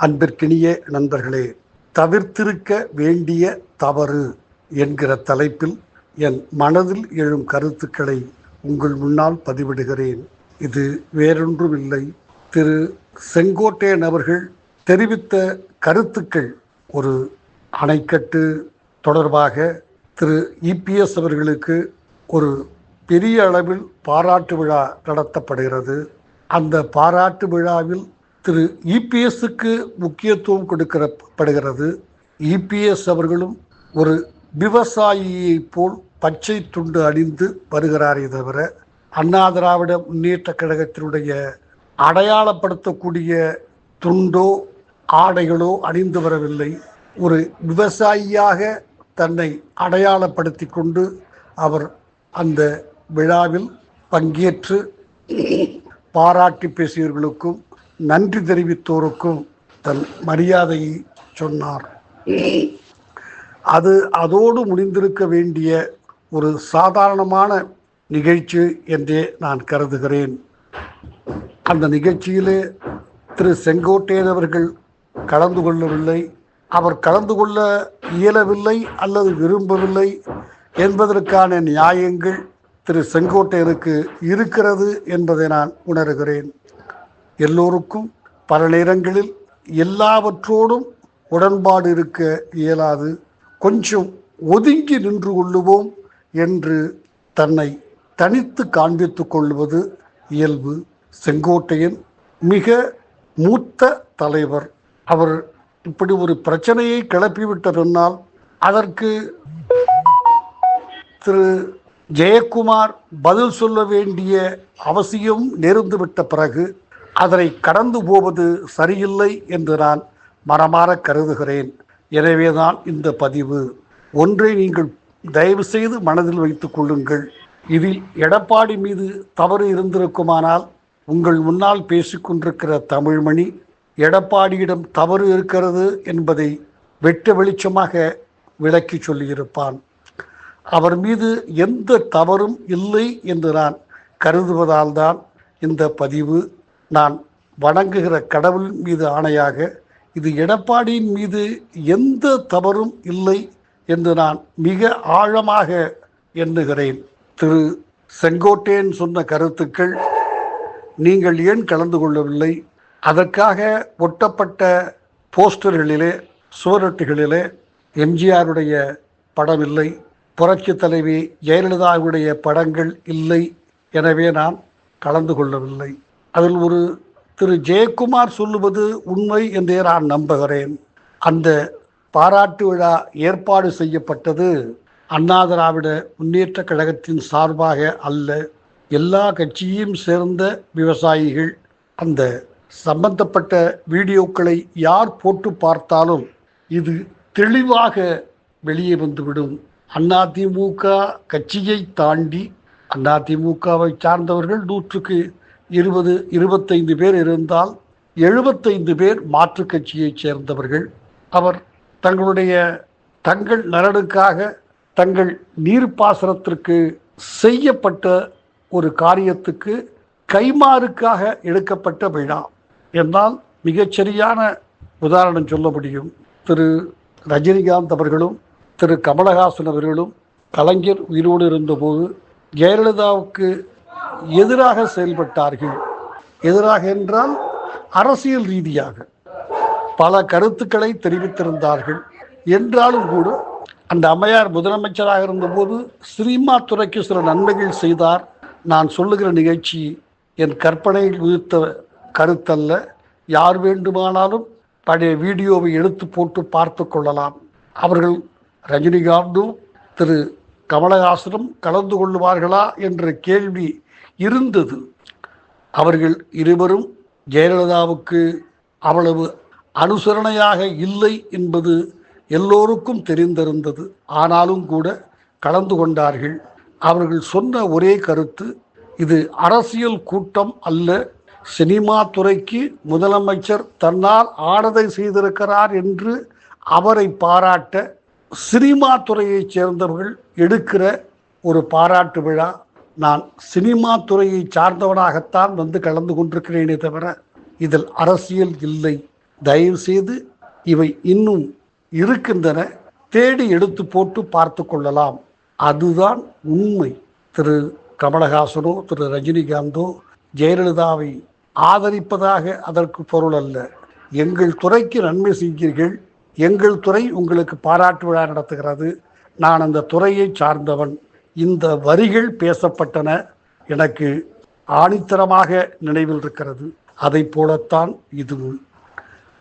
அன்பிற்கினிய நண்பர்களே தவிர்த்திருக்க வேண்டிய தவறு என்கிற தலைப்பில் என் மனதில் எழும் கருத்துக்களை உங்கள் முன்னால் பதிவிடுகிறேன். இது வேறொன்றுமில்லை. திரு. செங்கோட்டையன் அவர்கள் தெரிவித்த கருத்துக்கள் ஒரு அணைக்கட்டு தொடர்பாக திரு. இபிஎஸ் அவர்களுக்கு ஒரு பெரிய அளவில் பாராட்டு விழா நடத்தப்படுகிறது. அந்த பாராட்டு விழாவில் திரு இபிஎஸ்க்கு முக்கியத்துவம் கொடுக்கப்படுகிறது இபிஎஸ் அவர்களும் ஒரு விவசாயியைப் போல் பச்சை துண்டு அணிந்து வருகிறாரே தவிர அண்ணா திராவிட முன்னேற்ற கழகத்தினுடைய அடையாளப்படுத்தக்கூடிய துண்டோ ஆடைகளோ அணிந்து வரவில்லை. ஒரு விவசாயியாக தன்னை அடையாளப்படுத்தி கொண்டு அவர் அந்த விழாவில் பங்கேற்று பாராட்டி பேசியவர்களுக்கும் நன்றி தெரிவித்தோருக்கும் தன் மரியாதையை சொன்னார். அது அதோடு முடிந்திருக்க வேண்டிய ஒரு சாதாரணமான நிகழ்ச்சி என்றே நான் கருதுகிறேன். அந்த நிகழ்ச்சியிலே திரு செங்கோட்டையன் அவர்கள் கலந்து கொள்ளவில்லை. அவர் கலந்து கொள்ள இயலவில்லை அல்லது விரும்பவில்லை என்பதற்கான நியாயங்கள் திரு செங்கோட்டையனுக்கு இருக்கிறது என்பதை நான் உணர்கிறேன். எல்லோருக்கும் பல நேரங்களில் எல்லாவற்றோடும் உடன்பாடு இருக்க இயலாது. கொஞ்சம் ஒதுங்கி நின்று கொள்ளுவோம் என்று தன்னை தனித்து காண்பித்துக் கொள்வது இயல்பு. செங்கோட்டையன் மிக மூத்த தலைவர். அவர் இப்படி ஒரு பிரச்சனையை கிளப்பிவிட்ட பின்னால் அதற்கு திரு ஜெயக்குமார் பதில் சொல்ல வேண்டிய அவசியம் நேர்ந்துவிட்ட பிறகு அதனை கடந்து போவது சரியில்லை என்று நான் மனமாற கருதுகிறேன். எனவேதான் இந்த பதிவு. ஒன்றை நீங்கள் தயவு செய்து மனதில் வைத்துக் கொள்ளுங்கள். இதில் எடப்பாடி மீது தவறு இருந்திருக்குமானால் உங்கள் முன்னால் பேசிக்கொண்டிருக்கிற தமிழ்மணி எடப்பாடியிடம் தவறு இருக்கிறது என்பதை வெட்ட வெளிச்சமாக விளக்கி சொல்லியிருப்பான். அவர் மீது எந்த தவறும் இல்லை என்று நான் கருதுவதால்தான் இந்த பதிவு நான் வணங்குகிற கடவுள் மீது ஆணையாக இது எடப்பாடியின் மீது எந்த தவறும் இல்லை என்று நான் மிக ஆழமாக எண்ணுகிறேன். திரு செங்கோட்டையன் சொன்ன கருத்துக்கள் நீங்கள் ஏன் கலந்து கொள்ளவில்லை? அதற்காக ஒட்டப்பட்ட போஸ்டர்களிலே சுவரொட்டிகளிலே எம்ஜிஆருடைய படம் இல்லை புரட்சி தலைவி ஜெயலலிதாவுடைய படங்கள் இல்லை எனவே நான் கலந்து கொள்ளவில்லை. அதில் ஒரு திரு ஜெயக்குமார் சொல்லுவது உண்மை என்றே நான் நம்புகிறேன். அந்த பாராட்டு விழா ஏற்பாடு செய்யப்பட்டது அண்ணா திராவிட முன்னேற்ற கழகத்தின் சார்பாக அல்ல எல்லா கட்சியும் சேர்ந்த விவசாயிகள். அந்த சம்பந்தப்பட்ட வீடியோக்களை யார் போட்டு பார்த்தாலும் இது தெளிவாக வெளியே வந்துவிடும். அதிமுக கட்சியை தாண்டி அதிமுகவை சார்ந்தவர்கள் நூற்றுக்கு இருபது இருபத்தைந்து பேர் இருந்தால் எழுபத்தைந்து பேர் மாற்றுக் கட்சியைச் சேர்ந்தவர்கள். அவர் தங்களுடைய தங்கள் நலனுக்காக தங்கள் நீர்ப்பாசனத்திற்கு செய்யப்பட்ட ஒரு காரியத்துக்கு கைமாறுக்காக எடுக்கப்பட்ட விழா. என்னால் மிகச்சரியான உதாரணம் சொல்ல முடியும். திரு. ரஜினிகாந்த் அவர்களும் திரு. கமலஹாசன் அவர்களும் கலைஞர் உயிரோடு இருந்தபோது ஜெயலலிதாவுக்கு எதிராக செயல்பட்டார்கள். எதிராக என்றால் அரசியல் ரீதியாக பல கருத்துக்களை தெரிவித்திருந்தார்கள். என்றாலும் கூட அந்த அம்மையார் முதலமைச்சராக இருந்தபோது சினிமா துறைக்கு சில நன்மைகள் செய்தார். நான் சொல்லுகிற நிகழ்ச்சி என் கற்பனையில் உதிர்த்த கருத்தல்ல. யார் வேண்டுமானாலும் பழைய வீடியோவை எடுத்து போட்டு பார்த்து கொள்ளலாம். அவர்கள் ரஜினிகாந்தும் திரு கமலஹாசனும் கலந்து கொள்ளுவார்களா என்ற கேள்வி இருந்தது. அவர்கள் இருவரும் ஜெயலலிதாவுக்கு அவ்வளவு அனுசரணையாக இல்லை என்பது எல்லோருக்கும் தெரிந்திருந்தது. ஆனாலும் கூட கலந்து கொண்டார்கள். அவர்கள் சொன்ன ஒரே கருத்து இது அரசியல் கூட்டம் அல்ல. சினிமா துறைக்கு முதலமைச்சர் தன்னால் ஆடதை செய்திருக்கிறார் என்று அவரை பாராட்ட சினிமா துறையைச் சேர்ந்தவர்கள் எடுக்கிற ஒரு பாராட்டு விழா நான் சினிமா துறையை சார்ந்தவனாகத்தான் வந்து கலந்து கொண்டிருக்கிறேனே தவிர இதில் அரசியல் இல்லை. தயவு செய்து இவை இன்னும் இருக்கின்றன. தேடி எடுத்து போட்டு பார்த்து கொள்ளலாம். அதுதான் உண்மை. திரு. கமலஹாசனோ திரு. ரஜினிகாந்தோ ஜெயலலிதாவை ஆதரிப்பதாக அதற்கு பொருள் அல்ல. எங்கள் துறைக்கு நன்மை செய்கிறீர்கள். எங்கள் துறை உங்களுக்கு பாராட்டு விழா நடத்துகிறது. நான் அந்த துறையை சார்ந்தவன். இந்த வரிகள் பேசப்பட்டன எனக்கு ஆணித்தரமாக நினைவில் இருக்கிறது. அதை போலத்தான் இதுவும்.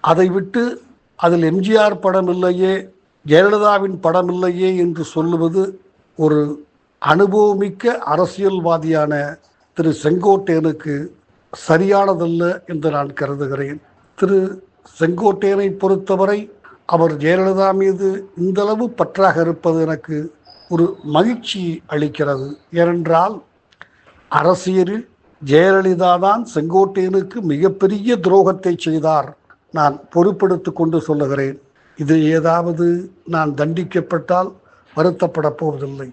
அதை விட்டு அதில் எம்ஜிஆர் படம் இல்லையே ஜெயலலிதாவின் படம் இல்லையே என்று சொல்லுவது ஒரு அனுபவமிக்க அரசியல்வாதியான திரு செங்கோட்டையனுக்கு சரியானதல்ல என்று நான் கருதுகிறேன். திரு செங்கோட்டையனை பொறுத்தவரை அவர் ஜெயலலிதா மீது இந்தளவு பற்றாக இருப்பது எனக்கு ஒரு மகிழ்ச்சி அளிக்கிறது. ஏனென்றால் அரசியலில் ஜெயலலிதா தான் செங்கோட்டையனுக்கு மிகப்பெரிய துரோகத்தை செய்தார். நான் பொறுப்பெடுத்து கொண்டு சொல்லுகிறேன். இது ஏதாவது நான் தண்டிக்கப்பட்டால் வருத்தப்பட போவதில்லை.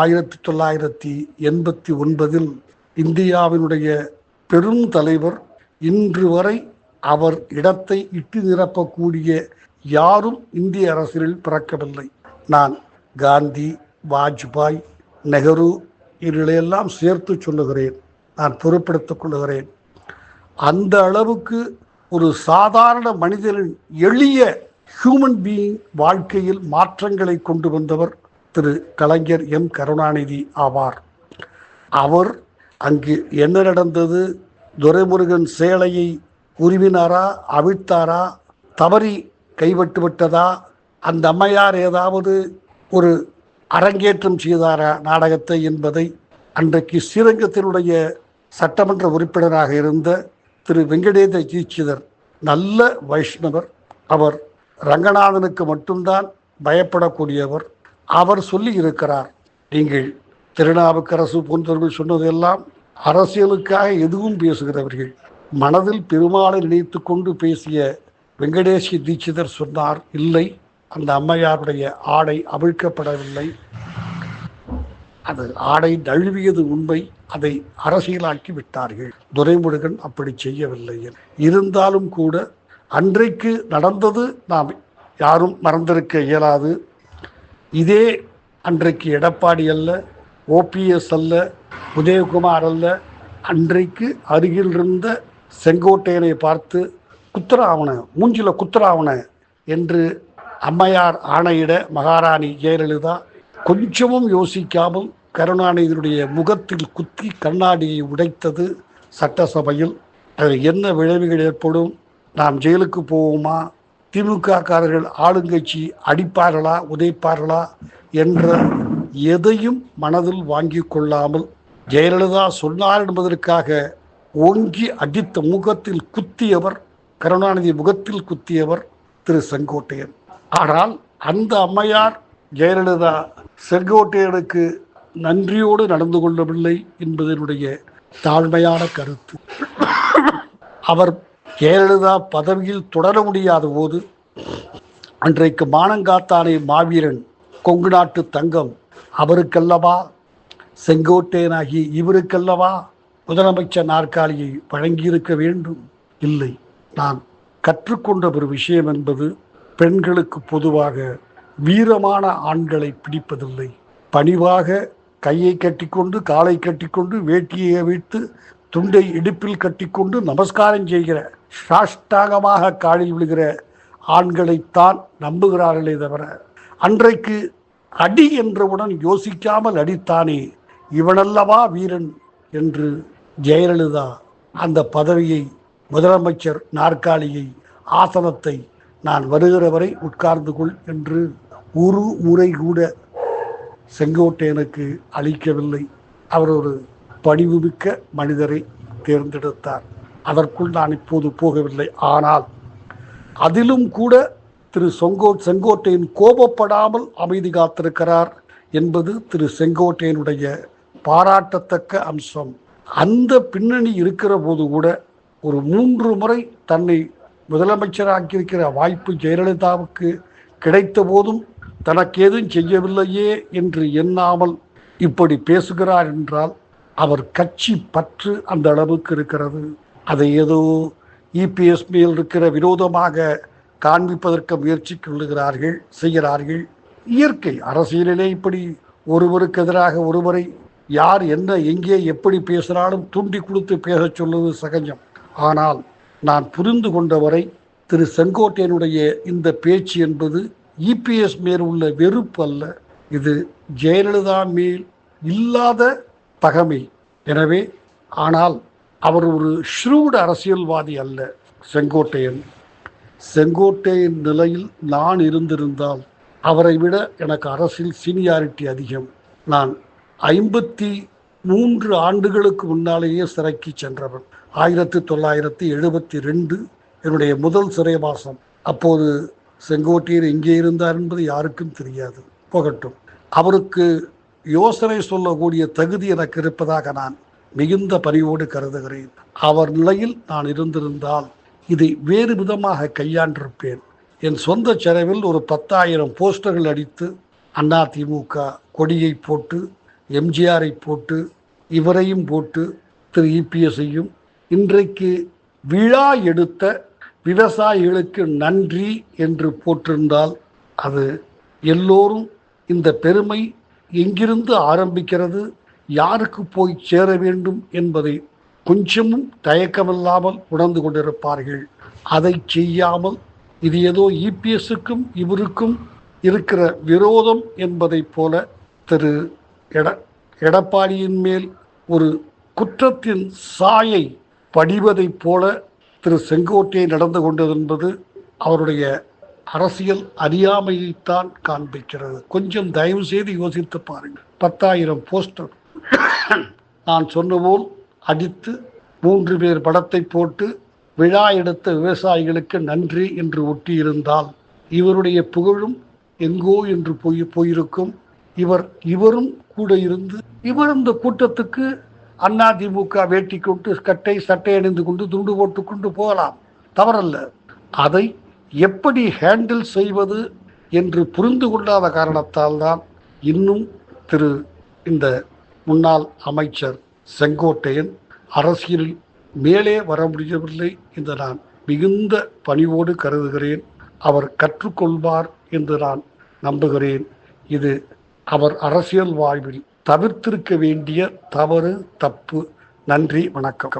ஆயிரத்தி தொள்ளாயிரத்தி எண்பத்தி ஒன்பதில் இந்தியாவினுடைய பெரும் தலைவர் இன்று வரை அவர் இடத்தை இட்டு நிரப்பக்கூடிய யாரும் இந்திய அரசியலில் பிறக்கவில்லை. நான் காந்தி வாஜ்பாய் நெஹ்ரு இவர்களையெல்லாம் சேர்த்து சொல்லுகிறேன். நான் பொருட்படுத்திக் கொள்ளுகிறேன். அந்த அளவுக்கு ஒரு சாதாரண மனிதனின் எளிய ஹியூமன் பீயிங் வாழ்க்கையில் மாற்றங்களை கொண்டு வந்தவர் திரு கலைஞர் எம். கருணாநிதி ஆவார். அவர் அங்கு என்ன நடந்தது? துரைமுருகன் சேலையை உருவினாரா? அவிழ்த்தாரா? தவறி கைவிட்டு விட்டதா? அந்த அம்மையார் ஏதாவது ஒரு அரங்கேற்றம் செய்தாரா நாடகத்தை என்பதை அன்றைக்கு ஸ்ரீரங்கத்தினுடைய சட்டமன்ற உறுப்பினராக இருந்த திரு வெங்கடேத தீட்சிதர் நல்ல வைஷ்ணவர் அவர் ரங்கநாதனுக்கு மட்டும்தான் பயப்படக்கூடியவர். அவர் சொல்லி இருக்கிறார். நீங்கள் திருநாவுக்கரசு போன்றவர்கள் சொன்னதெல்லாம் அரசியலுக்காக எதுவும் பேசுகிறவர்கள். மனதில் பெருமாளை நினைத்து கொண்டு பேசிய வெங்கடேஷ் தீட்சிதர் சொன்னார் இல்லை. அந்த அம்மையாருடைய ஆடை அவிழ்க்கப்படவில்லை. அது ஆடை நழுவியது உண்மை. அதை அரசியலாக்கி விட்டார்கள். துரைமுருகன் அப்படி செய்யவில்லை. இருந்தாலும் கூட அன்றைக்கு நடந்தது நாம் யாரும் மறந்திருக்க இயலாது. இதே அன்றைக்கு எடப்பாடி அல்ல ஓபிஎஸ் அல்ல உதயகுமார் அல்ல அன்றைக்கு அருகில் இருந்த செங்கோட்டையனை பார்த்து குத்துராவண மூஞ்சில குத்துராவன என்று அம்மையார் ஆணையிட மகாராணி ஜெயலலிதா கொஞ்சமும் யோசிக்காமல் கருணாநிதியுடைய முகத்தில் குத்தி கண்ணாடியை உடைத்தது சட்டசபையில். அது என்ன விளைவுகள் ஏற்படும்? நாம் ஜெயிலுக்கு போவோமா? திமுககாரர்கள் ஆளுங்கட்சி அடிப்பார்களா உதைப்பார்களா என்ற எதையும் மனதில் வாங்கி கொள்ளாமல் ஜெயலலிதா சொன்னார் என்பதற்காக ஓங்கி அடித்த முகத்தில் குத்தியவர் கருணாநிதி முகத்தில் குத்தியவர் திரு செங்கோட்டையன். ஆனால் அந்த அம்மையார் ஜெயலலிதா செங்கோட்டையனுக்கு நன்றியோடு நடந்து கொள்ளவில்லை என்பதனுடைய தாழ்மையான கருத்து. அவர் ஜெயலலிதா பதவியில் தொடர முடியாத போது அன்றைக்கு மானங்காத்தானை மாவீரன் கொங்கு நாட்டு தங்கம் அவருக்கல்லவா? செங்கோட்டையனாகி இவருக்கல்லவா? முதலமைச்சர் நாற்காலியை வழங்கியிருக்க வேண்டும்? இல்லை. நான் கற்றுக்கொண்ட ஒரு விஷயம் என்பது பெண்களுக்கு பொதுவாக வீரமான ஆண்களை பிடிப்பதில்லை. பணிவாக கையை கட்டிக்கொண்டு காலை கட்டிக்கொண்டு வேட்டியை வைத்து துண்டை இடுப்பில் கட்டிக்கொண்டு நமஸ்காரம் செய்கிற சாஷ்டாகமாக காலில் விழுகிற ஆண்களைத்தான் நம்புகிறார்களே தவிர அன்றைக்கு அடி என்றவுடன் யோசிக்காமல் அடித்தானே இவனல்லவா வீரன் என்று ஜெயலலிதா அந்த பதவியை முதலமைச்சர் நாற்காலியை ஆசனத்தை நான் வருகிற வரை உட்கார்ந்து கொள் என்று ஒரு முறை கூட செங்கோட்டையனுக்கு அளிக்கவில்லை. அவர் ஒரு பணிவுமிக்க மனிதரை தேர்ந்தெடுத்தார். அதற்குள் நான் இப்போது போகவில்லை. ஆனால் அதிலும் கூட திரு செங்கோ செங்கோட்டையன் கோபப்படாமல் அமைதி காத்திருக்கிறார் என்பது திரு செங்கோட்டையனுடைய பாராட்டத்தக்க அம்சம். அந்த பின்னணி இருக்கிற போது கூட ஒரு மூன்று முறை தன்னை முதலமைச்சராக்கியிருக்கிற வாய்ப்பு ஜெயலலிதாவுக்கு கிடைத்த போதும் தனக்கு எதுவும் செய்யவில்லையே என்று எண்ணாமல் இப்படி பேசுகிறார் என்றால் அவர் கட்சி பற்று அந்த அளவுக்கு இருக்கிறது. அதை ஏதோ இபிஎஸ் மேல் இருக்கிற விரோதமாக காண்பிப்பதற்கு முயற்சி கொள்ளுகிறார்கள் செய்கிறார்கள். இயற்கை அரசியலிலே இப்படி ஒருவருக்கு எதிராக ஒருவரை யார் என்ன எங்கே எப்படி பேசினாலும் தூண்டி கொடுத்து பேசச் சொல்வது சகஜம். ஆனால் நான் புரிந்து கொண்டவரை திரு செங்கோட்டையனுடைய இந்த பேச்சு என்பது இபிஎஸ் மேல் உள்ள வெறுப்பு அல்ல. இது ஜெயலலிதா மேல் இல்லாத பகமை எனவே ஆனால் அவர் ஒரு ஷ்ரூட் அரசியல்வாதி அல்ல செங்கோட்டையன். செங்கோட்டையின் நிலையில் நான் இருந்திருந்தால் அவரை விட எனக்கு அரசியல் சீனியாரிட்டி அதிகம். நான் ஐம்பத்தி மூன்று ஆண்டுகளுக்கு முன்னாலேயே சிறைக்கு சென்றவன். ஆயிரத்தி தொள்ளாயிரத்தி எழுபத்தி ரெண்டு என்னுடைய முதல் சிறைவாசம். அப்போது செங்கோட்டையர் எங்கே இருந்தார் என்பது யாருக்கும் தெரியாது. போகட்டும். அவருக்கு யோசனை சொல்லக்கூடிய தகுதி எனக்கு இருப்பதாக நான் மிகுந்த பணிவோடு கருதுகிறேன். அவர் நிலையில் நான் இருந்திருந்தால் இதை வேறு விதமாக கையாண்டிருப்பேன். என் சொந்த செலவில் ஒரு பத்தாயிரம் போஸ்டர்கள் அடித்து அதிமுக கொடியை போட்டு எம்ஜிஆரை போட்டு இவரையும் போட்டு திரு இபிஎஸையும் இன்றைக்கு விழா எடுத்த விவசாயிகளுக்கு நன்றி என்று போட்டிருந்தால் அது எல்லோரும் இந்த பெருமை எங்கிருந்து ஆரம்பிக்கிறது யாருக்கு போய் சேர வேண்டும் என்பதை கொஞ்சமும் தயக்கமில்லாமல் உணர்ந்து கொண்டிருப்பார்கள். அதை செய்யாமல் இது ஏதோ இபிஎஸ்க்கும் இவருக்கும் இருக்கிற விரோதம் என்பதைப் போல திரு எட எடப்பாடியின் மேல் ஒரு குற்றத்தின் சாயை படிவதைப் போல திரு செங்கோட்டையை நடந்து கொண்டது என்பது அவருடைய அரசியல் அறியாமையைத்தான் காண்பிக்கிறது. கொஞ்சம் தயவு செய்து யோசித்து பாருங்கள். பத்தாயிரம் போஸ்டர். நான் சொன்னபோல் அடித்து மூன்று பேர் படத்தை போட்டு விழா எடுத்த விவசாயிகளுக்கு நன்றி என்று ஒட்டியிருந்தால் இவருடைய புகழும் எங்கோ என்று போய் போயிருக்கும். இவர் இவரும் கூட இருந்து இவர் இந்த கூட்டத்துக்கு அண்ணா திமுக வேட்டி கொண்டு கட்டை சட்டை அணிந்து கொண்டு துண்டு போட்டு கொண்டு போகலாம். தவறல்ல. அதை எப்படி ஹேண்டில் செய்வது என்று புரிந்து கொள்ளாத காரணத்தால் தான் இன்னும் திரு இந்த முன்னாள் அமைச்சர் செங்கோட்டையன் அரசியலில் மேலே வர முடியவில்லை என்று நான் மிகுந்த பணிவோடு கருதுகிறேன். அவர் கற்றுக்கொள்வார் என்று நான் நம்புகிறேன். இது அவர் அரசியல் வாழ்வில் தவிர்த்திருக்க வேண்டிய தவறு தப்பு. நன்றி வணக்கம்.